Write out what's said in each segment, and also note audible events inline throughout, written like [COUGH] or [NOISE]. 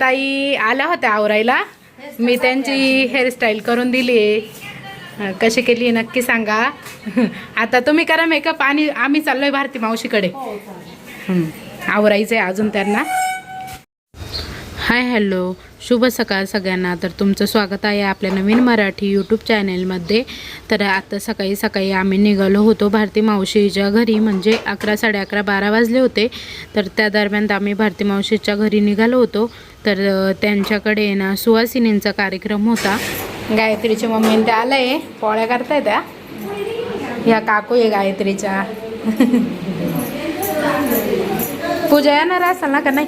ताई आल्या होत्या आवरायला. मी त्यांची हेअरस्टाईल करून दिली आहे. कशी केली नक्की सांगा. [LAUGHS] आता तुम्ही करा मेकअप आणि आम्ही चाललोय भारती मावशीकडे. हं, आवरायचं आहे अजून त्यांना. हाय हॅलो शुभ सकाळ सगळ्यांना. तर तुमचं स्वागत आहे आपल्या नवीन मराठी यूट्यूब चॅनेलमध्ये तर आता सकाळी सकाळी आम्ही निघालो होतो भारती मावशीच्या घरी. म्हणजे अकरा साडे अकरा बारा वाजले होते. तर त्या दरम्यान आम्ही भारती मावशीच्या घरी निघालो होतो. तर त्यांच्याकडे ना सुवासिनींचा कार्यक्रम होता. गायत्रीची मम्मी ते आलंय. पोळ्या करताय त्या. ह्या काकू आहे गायत्रीच्या. [LAUGHS] पूजा येणार असाल ना का नाही?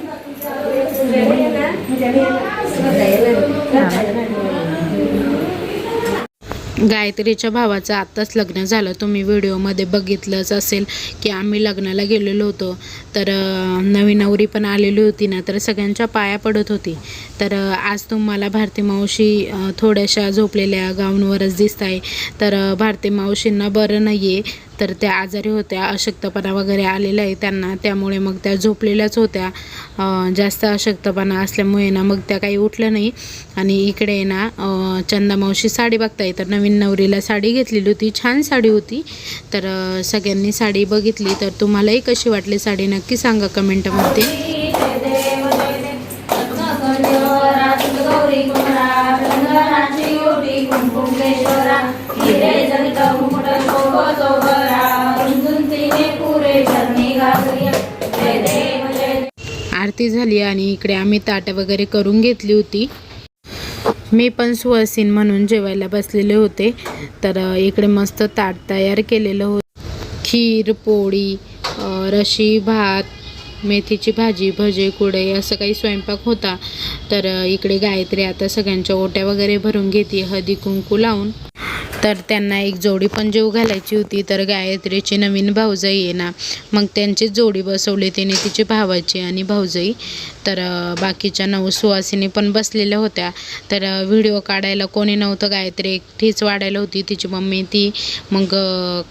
गायत्रीच्या भावाचं आत्ताच लग्न झालं. तुम्ही व्हिडिओमध्ये बघितलंच असेल की आम्ही लग्नाला गेलेलो होतो. तर नवी नवरी पण आलेली होती ना तर सगळ्यांच्या पाया पडत होती. तर आज तुम्हाला भारती मावशी थोड्याशा झोपलेल्या गाऊनवरच दिसत आहे तर भारती मावशींना बरं नाही आहे तर त्या आजारी होत्या अशक्तपणा वगैरे आलेला आहे त्यांना. त्यामुळे मग त्या झोपलेल्याच होत्या. जास्त अशक्तपणा असल्यामुळे ना मग त्या काही उठल्या नाही. आणि इकडे ना चंदामावशी चंदा मावशी साडी बघताय तर नवीन नवरीला साडी घेतलेली होती. छान साडी होती. तर सगळ्यांनी साडी बघितली. तर तुम्हालाही कशी वाटली साडी नक्की सांगा कमेंटमध्ये. आरती झाली आणि इकडे आम्ही ताटं वगैरे करून घेतली होती. मी पण सुवासीन म्हणून जेवायला बसलेले होते. तर इकडे मस्त ताट तयार केलेलं होतं. खीर पोळी रशी भात मेथीची भाजी भजे कुडे असं काही स्वयंपाक होता. तर इकडे गायत्री आता सगळ्यांच्या ओट्या वगैरे भरून घेते. हळदी कुंकू लावून. तर त्यांना एक जोडी पण जेव घालायची होती तर गायत्रीची नवीन भाऊजाई आहे ना मग त्यांचीच जोडी बसवली तिने तिची भावाची आणि भाऊजाई. तर बाकीच्या नऊ सुवासिनी पण बसलेल्या होत्या. तर व्हिडिओ काढायला कोणी नव्हतं गायत्री एकटीच वाढायला होती. तिची मम्मी ती. मग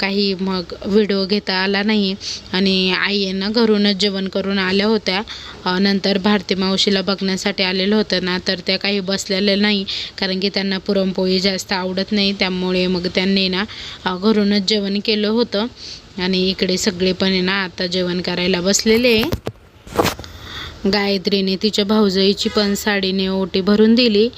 काही मग व्हिडिओ घेता आला नाही. आणि आई ना घरूनच जेवण करून आल्या होत्या. नंतर भारती मावशीला बघण्यासाठी आलेलं होतं ना तर त्या काही बसलेल्या नाही. कारण की त्यांना पुरणपोळी जास्त आवडत नाही. त्यामुळे मग त्यांनी ना घरूनच जेवण केलं होतं. आणि इकडे सगळे पण आहे ना आता जेवण करायला बसलेले. आहे गायत्रीने तिच्या भाऊजाईची पण साडीने ओटी भरून दिली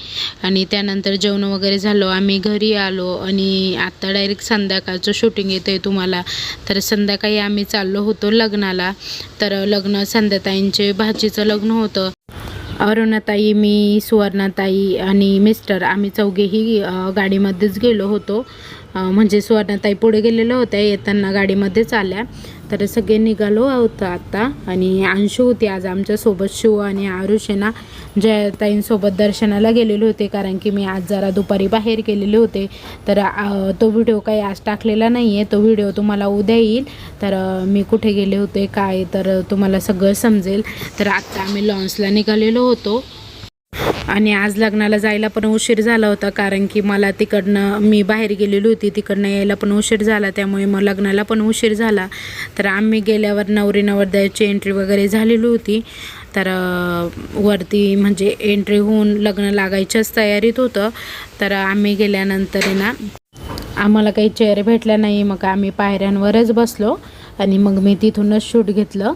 आणि त्यानंतर जेवण वगैरे झालो. आम्ही घरी आलो आणि आत्ता डायरेक्ट संध्याकाळचं शूटिंग येतं आहे तुम्हाला. तर संध्याकाळी आम्ही चाललो होतो लग्नाला. तर लग्न संध्याताईंचे भाचीचं लग्न होतं. अरुणाताई मी सुवर्णाताई आणि मिस्टर आम्ही चौघेही गाडीमध्येच गेलो होतो. म्हणजे सुवर्णताई पुढे गेलेल्या होत्या येताना गाडीमध्येच आल्या तर सगळे निघालो होतं आत्ता आणि अंशू होती आज आमच्यासोबत शिव आणि आरुष आहे ना जयताईंसोबत दर्शनाला गेलेले होते. कारण की मी आज जरा दुपारी बाहेर गेलेले होते. तर तो व्हिडिओ काही आज टाकलेला नाही आहे तो व्हिडिओ तुम्हाला उद्या येईल. तर मी कुठे गेले होते काय तर तुम्हाला सगळं समजेल. तर आत्ता आम्ही लॉन्सला निघालेलो होतो. आणि आज लग्नाला जायला पण उशीर झाला होता कारण की मला तिकडनं मी बाहेर गेलेली होती तिकडनं यायला पण उशीर झाला त्यामुळे मग लग्नाला पण उशीर झाला. तर आम्ही गेल्यावर नवरी नवरदेवाची एंट्री वगैरे झालेली होती. तर वरती म्हणजे एंट्री होऊन लग्न लागायच्याच तयारीत होतं. तर आम्ही गेल्यानंतर ना आम्हाला काही चेअर भेटल्या नाही मग आम्ही पायऱ्यांवरच बसलो आणि मग मी तिथूनच शूट घेतलं.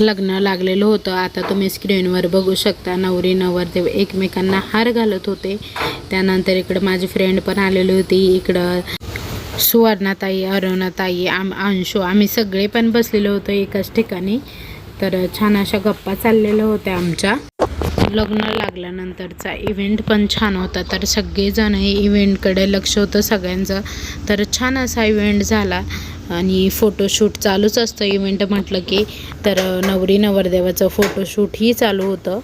लग्न लागलेलं होतं. आता तुम्ही स्क्रीनवर बघू शकता नवरी नवरदेव एकमेकांना हार घालत होते. त्यानंतर इकडं माझी फ्रेंड पण आलेली होती. इकडं सुवर्णाताई अरुणाताई आम अंशू आम्ही सगळे पण बसलेलो होतो एकाच ठिकाणी. तर छान अशा गप्पा चाललेल्या होत्या आमच्या. लग्न लागल्यानंतरचा इव्हेंट पण छान होता. तर सगळेजण हे इव्हेंटकडे लक्ष होतं सगळ्यांचं. तर छान असा इव्हेंट झाला. आणि फोटोशूट चालूच असतं इव्हेंट म्हटलं की. तर नवरी नवरदेवाचं फोटोशूटही चालू होतं.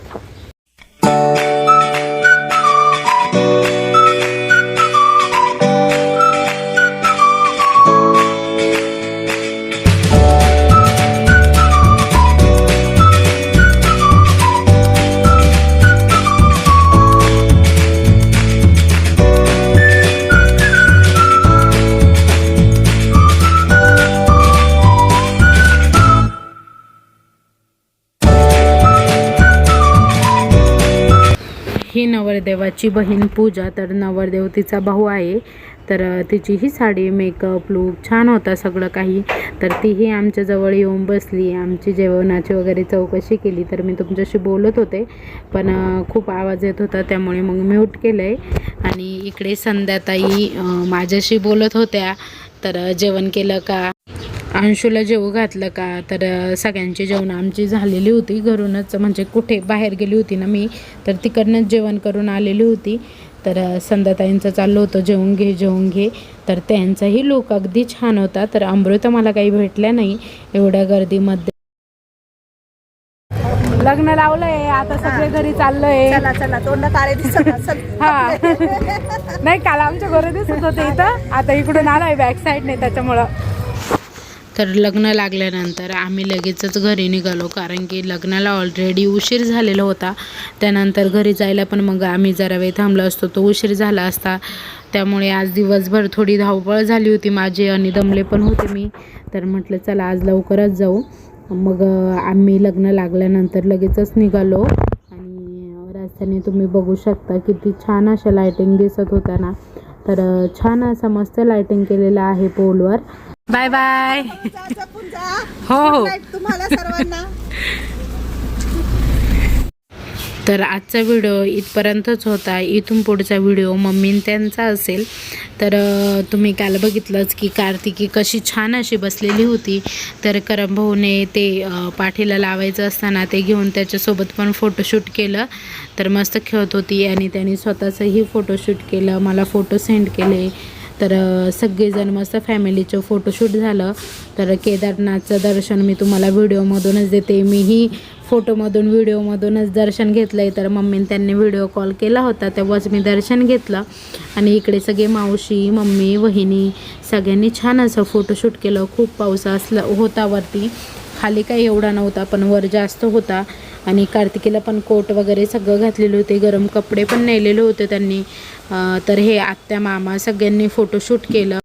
ही नवरदेवाची बहीण पूजा तर नवरदेव तिचा भाऊ आहे. तर तिचीही साडी मेकअप लूक छान होता सगळं काही. तर तीही आमच्याजवळ येऊन बसली. आमची जेवणाची वगैरे चौकशी केली तर मी तुमच्याशी बोलत होते. पण खूप आवाज येत होता त्यामुळे मग म्यूट केलं आहे आणि इकडे संध्याताई माझ्याशी बोलत होत्या. तर जेवण केलं का? अंशूला जेवू घातलं का? तर सगळ्यांची जेवण आमची झालेली होती. घरूनच म्हणजे कुठे बाहेर गेली होती ना मी तर तिकडनंच जेवण करून आलेली होती. तर संध्याताईंचं चाललं होतं जेवून घे जेवून घे. तर त्यांचाही लूक अगदी छान होता. तर अमृत मला काही भेटल्या नाही एवढ्या गर्दीमध्ये. लग्न लावलंय. आता सगळे घरी चाललोय. [LAUGHS] हा. नाही काल आमच्या घरी दिसत होते इथं. आता इकडून आलोय बॅक साईडने त्याच्यामुळं. तर लग्न लागल्यानंतर आम्ही लगेचच घरी निघालो. कारण की लग्नाला ऑलरेडी उशीर झालेला होता. त्यानंतर घरी जायला पण मग आम्ही जरा वेळ थांबलो असतो. तो उशीर झाला असता. त्यामुळे आज दिवसभर थोडी धावपळ झाली होती माझी आणि दमले पण होते मी. तर म्हटलं चला आज लवकरच जाऊ. मग आम्ही लग्न लागल्यानंतर लगेचच निघालो. आणि रस्त्याने तुम्ही बघू शकता किती छान अशा लायटिंग दिसत होत्या ना. तर छान असं मस्त लायटिंग केलेलं आहे पोलवर बाय बाय. हो. हो तुम्हाला सर्वांना. तर आजचा व्हिडिओ इथपर्यंतच होता. इथून पुढचा व्हिडिओ मम्मीन त्यांचा असेल. तर तुम्ही काल बघितलंच की कार्तिकी कशी छान अशी बसलेली होती. तर करम भाऊने ते पाठीला लावायचं असताना ते घेऊन त्याच्यासोबत पण फोटोशूट केलं. तर मस्त खेळत होती आणि त्यांनी स्वतःचंही फोटोशूट केलं. मला फोटो सेंड केले. तर सगळेजण मस्त फॅमिलीचं फोटोशूट झालं. तर केदारनाथचं दर्शन मी तुम्हाला व्हिडिओमधूनच देते. मीही फोटोमधून व्हिडिओमधूनच दर्शन घेतलं आहे तर मम्मीने त्यांनी व्हिडिओ कॉल केला होता. तेव्हाच मी दर्शन घेतलं. आणि इकडे सगळे मावशी मम्मी वहिनी सगळ्यांनी छान असं फोटोशूट केलं. खूप पाऊस असला होता वरती. खाली काही एवढा नव्हता पण वर जास्त होता. आणि कार्तिकीला पण कोट वगैरे सगळं घातलेले होते. गरम कपडे पण नेलेले होते त्यांनी. तर हे आत्या मामा सगळ्यांनी फोटोशूट केलं.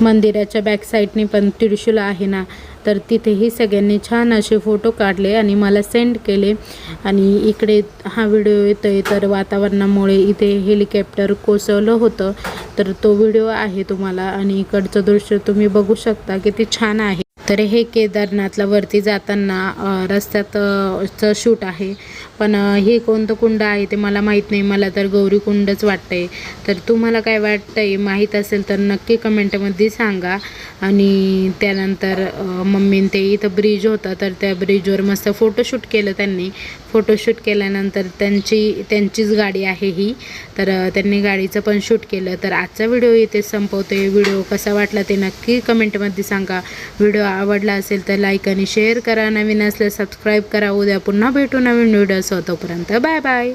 मंदिराच्या बॅक साईडने पण त्रिशूल आहे ना तर तिथेही सगळ्यांनी छान असे फोटो काढले आणि मला सेंड केले. आणि इकडे हा व्हिडिओ येतो आहे तर वातावरणामुळे इथे हेलिकॉप्टर कोसळलं होतं. तर तो व्हिडिओ आहे तुम्हाला आणि इकडचं दृश्य तुम्ही बघू शकता किती छान आहे. तर हे केदारनाथला वरती जाताना रस्त्यात चं शूट आहे. पण हे कोणतं कुंड आहे ते मला माहीत नाही. मला तर गौरी कुंडच वाटतंय. तर तुम्हाला काय वाटतंय माहीत असेल तर नक्की कमेंटमध्ये सांगा. आणि त्यानंतर मम्मीन ते इथं ब्रिज होता तर त्या ब्रिजवर मस्त फोटोशूट केलं त्यांनी. फोटोशूट केल्यानंतर त्यांची त्यांचीच गाडी आहे ही. तर त्यांनी गाडीचं पण शूट केलं. तर आजचा व्हिडिओ इथे संपवतोय. व्हिडिओ कसा वाटला ते नक्की कमेंटमध्ये सांगा. व्हिडिओ आवडला असेल तर लाईक आणि शेअर करा. नवीन असल्यास सबस्क्राईब करा. उद्या पुन्हा भेटू नवीन व्हिडिओ तोपर्यंत बाय बाय